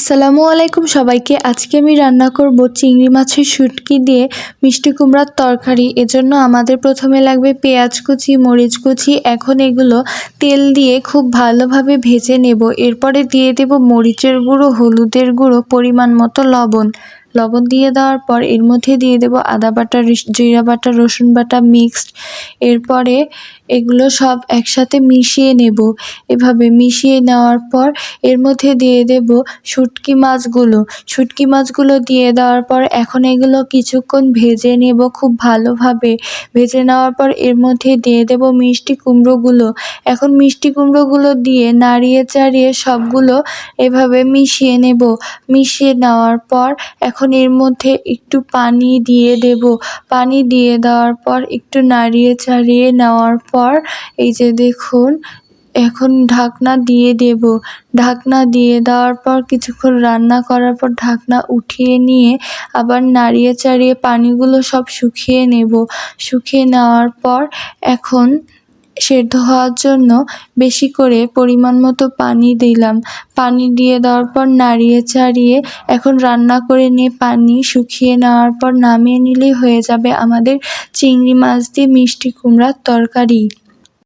আসসালামু আলাইকুম সবাইকে। আজকে আমি রান্না করব চিংড়ি মাছের শুটকি দিয়ে মিষ্টি কুমড়ার তরকারি। এজন্য আমাদের প্রথমে লাগবে পেঁয়াজ কুচি, মরিচ কুচি। এখন এগুলো তেল দিয়ে খুব ভালোভাবে ভেজে নেব। এরপরে দিয়ে দেব মরিচের গুঁড়ো, হলুদের গুঁড়ো, পরিমাণ মতো লবণ। লবণ দিয়ে দেওয়ার পর এর মধ্যে দিয়ে দেব আদা বাটা জিরা বাটা, রসুন বাটা মিক্সড এরপরে এগুলো সব একসাথে মিশিয়ে নেব। এভাবে মিশিয়ে নেওয়ার পর এর মধ্যে দিয়ে দেব শুটকি মাছগুলো। শুটকি মাছগুলো দিয়ে দেওয়ার পর এখন এগুলো কিছুক্ষণ ভেজে নেব খুব ভালোভাবে। ভেজে নেওয়ার পর এর মধ্যে দিয়ে দেব মিষ্টি কুমড়োগুলো। এখন মিষ্টি কুমড়োগুলো দিয়ে নাড়িয়ে চাড়িয়ে সবগুলো এভাবে মিশিয়ে নেব। মিশিয়ে নেওয়ার পর এখন এর মধ্যে একটু পানি দিয়ে দেব। পানি দিয়ে দেওয়ার পর, একটু নাড়িয়ে চাড়িয়ে নেওয়ার পর, এই যে দেখুন, এখন ঢাকনা দিয়ে দেব। ঢাকনা দিয়ে দেওয়ার পর, কিছুক্ষণ রান্না করার পর ঢাকনা উঠিয়ে নিয়ে আবার নাড়িয়ে চাড়িয়ে পানিগুলো সব শুকিয়ে নেব। শুকিয়ে নেওয়ার পর, এখন সেদ্ধ হওয়ার জন্য বেশি করে পরিমাণ মতো পানি দিলাম। পানি দিয়ে দেওয়ার পর নাড়িয়ে চাড়িয়ে এখন রান্না করে নিয়ে পানি শুকিয়ে নেওয়ার পর নামিয়ে নিলেই হয়ে যাবে আমাদের চিংড়ি মাছ দিয়ে মিষ্টি কুমড়ার তরকারি।